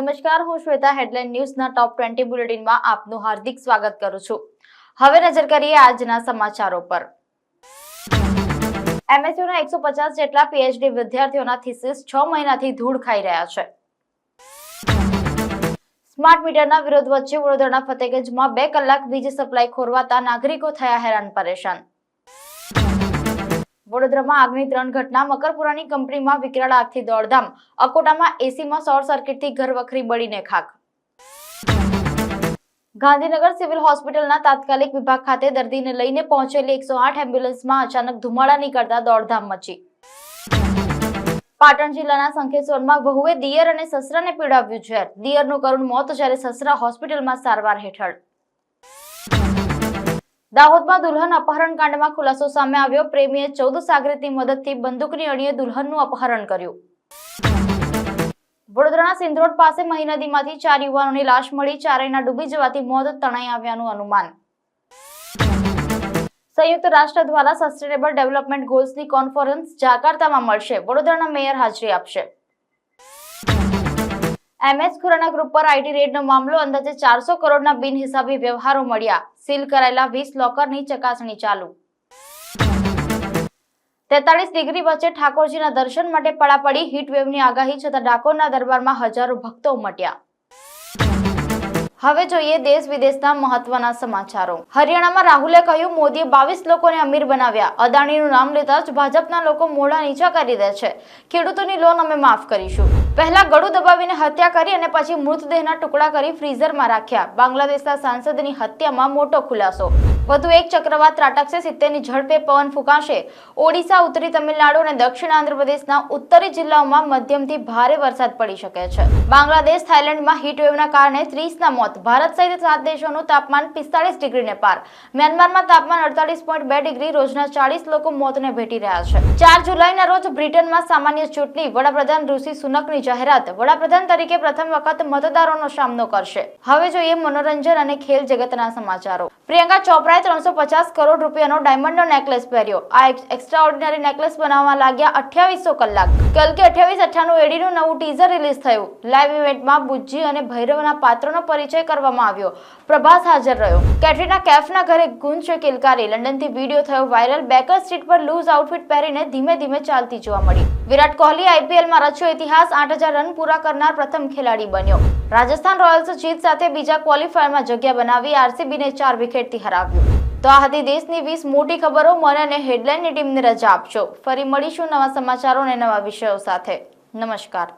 નમસ્કાર, હું શ્વેતા હેડલાઇન ન્યૂઝના ટોપ ટ્વેન્ટી બુલેટિનમાં આપનું હાર્દિક સ્વાગત કરું છું. હવે નજર કરીએ આજના સમાચારો પર. એમએસયુના એકસો પચાસ જેટલા પીએચડી વિદ્યાર્થીઓના થીસીસ છ મહિનાથી ધૂળ ખાઈ રહ્યા છે. સ્માર્ટ મીટરના વિરોધ વચ્ચે વડોદરાના ફતેગંજમાં બે કલાક વીજ સપ્લાય ખોરવાતા નાગરિકો થયા હેરાન પરેશાન. વડોદરામાં આગની ત્રણ ઘટના મકરપુરાની કંપનીમાં વિકરાળ આગથી દોડધામ. અકોટામાં એસીમાં શોર્ટ સર્કિટથી ઘર વખરી બળીને ખાક ગાંધીનગર સિવિલ હોસ્પિટલના તાત્કાલિક વિભાગ ખાતે દર્દીને લઈને પહોંચેલી એકસો આઠ એમ્બ્યુલન્સમાં અચાનક ધુમાડા નીકળતા દોડધામ મચી. પાટણ જિલ્લાના સંખેશ્વરમાં વહુએ દિયર અને સસરાને પીડાવ્યું ઝેર. દિયરનું કરુણ મોત જ્યારે સસરા હોસ્પિટલમાં સારવાર હેઠળ. દાહોદમાં દુલ્હન અપહરણ કાંડમાં ખુલાસો સામે આવ્યો. પ્રેમીએ ચૌદ સાગરીતની મદદથી બંદૂકની અણીએ દુલ્હનનું અપહરણ કર્યું. વડોદરાના સિંધરોડ પાસે મહી નદીમાંથી ચાર યુવાનોની લાશ મળી. ચારેયના ડૂબી જવાથી મોત તણાઈ આવ્યાનું અનુમાન. સંયુક્ત રાષ્ટ્ર દ્વારા સસ્ટેનેબલ ડેવલપમેન્ટ ગોલ્સની કોન્ફરન્સ જાકાર્તામાં મળશે. વડોદરાના મેયર હાજરી આપશે. એમએસ ખુરાના ગ્રુપ પર આઈટી રેડનો મામલો અંદાજે ચારસો કરોડના બિનહિસાબી વ્યવહારો મળ્યા. સીલ કરાયેલા વીસ લોકરની ચકાસણી ચાલુ. તેતાલીસ ડિગ્રી વચ્ચે ઠાકોરજીના દર્શન માટે પડાપડી, હીટ વેવની આગાહી છતાં ડાકોરના દરબારમાં હજારો ભક્તો ઉમટ્યા. હવે જોઈએ દેશ વિદેશના મહત્વના સમાચારો. હરિયાણામાં રાહુલે કહ્યું, મોદીએ બાવીસ લોકોને અમીર બનાવ્યા. અદાણીનું નામ લેતા જ ભાજપના લોકો મોઢા નીચા કરી દે છે. ખેડૂતોની લોન અમે માફ કરીશું. પહેલા ગળું દબાવીને હત્યા કરી અને પછી મૃતદેહના ટુકડા કરી ફ્રીઝરમાં રાખ્યા. બાંગ્લાદેશના સાંસદની હત્યામાં મોટો ખુલાસો. વધુ એક ચક્રવાત ત્રાટકશે, સિત્તેરની ઝડપે પવન ફૂંકાશે. ઓડિશા, ઉત્તરી તમિલનાડુ અને દક્ષિણ આંધ્રપ્રદેશના ઉત્તરી જિલ્લાઓમાં મધ્યમથી ભારે વરસાદ પડી શકે છે. બાંગ્લાદેશ, થાઇલેન્ડમાં હીટવેવના કારણે ત્રીસના મોત. ભારત સહિત સાત દેશોનું તાપમાન પિસ્તાળીસ ડિગ્રીને પાર. મ્યાનમારમાં તાપમાન અડતાલીસ પોઈન્ટ બે ડિગ્રી, રોજના ચાલીસ લોકો મોતને ભેટી રહ્યા છે. ચાર જુલાઈના રોજ બ્રિટનમાં સામાન્ય ચૂંટણી. વડાપ્રધાન ઋષિ સુનકની જાહેરાત વડાપ્રધાન તરીકે પ્રથમ વખત મતદારોનો સામનો કરશે. હવે જોઈએ મનોરંજન અને ખેલ જગતના સમાચારો. પ્રિયંકા ચોપરાએ ત્રણસો પચાસ કરોડ રૂપિયાનો ડાયમંડનો નેકલેસ પહેર્યો. આ એક્સ્ટ્રા ઓર્ડિનરી નેકલેસ બનાવવા લાગ્યા અઠ્યાવીસો કલાક. કલકે અઠ્યાવીસ અઠ્ઠાણું એડીનું નવું ટીઝર રિલીઝ થયું. લાઈવ ઇવેન્ટમાં બુજ્જી અને ભૈરવના પાત્રનો પરિચય કરવામાં આવ્યો. પ્રભાસ હાજર રહ્યો. કેટરીના કેફના ઘરે ગુંજ કિલકારી. લંડનથી વીડિયો થયો વાયરલ બેકર સ્ટ્રીટ પર લૂઝ આઉટફિટ પહેરીને ધીમે ધીમે ચાલતી જોવા મળી. વિરાટ કોહલી આઈપીએલમાં રચ્યો ઇતિહાસ. આઠ હજાર રન પૂરા કરનાર પ્રથમ ખેલાડી બન્યો. રાજસ્થાન રોયલ્સ જીત સાથે બીજા ક્વોલિફાયરમાં જગ્યા બનાવી. આરસીબીને ચાર વિકેટથી હરાવ્યું. તો આ હતી દેશની વીસ મોટી ખબરો. મને અને હેડલાઇનની ટીમને રજા આપશો ફરી મળીશું નવા સમાચારો અને નવા વિષયો સાથે. નમસ્કાર.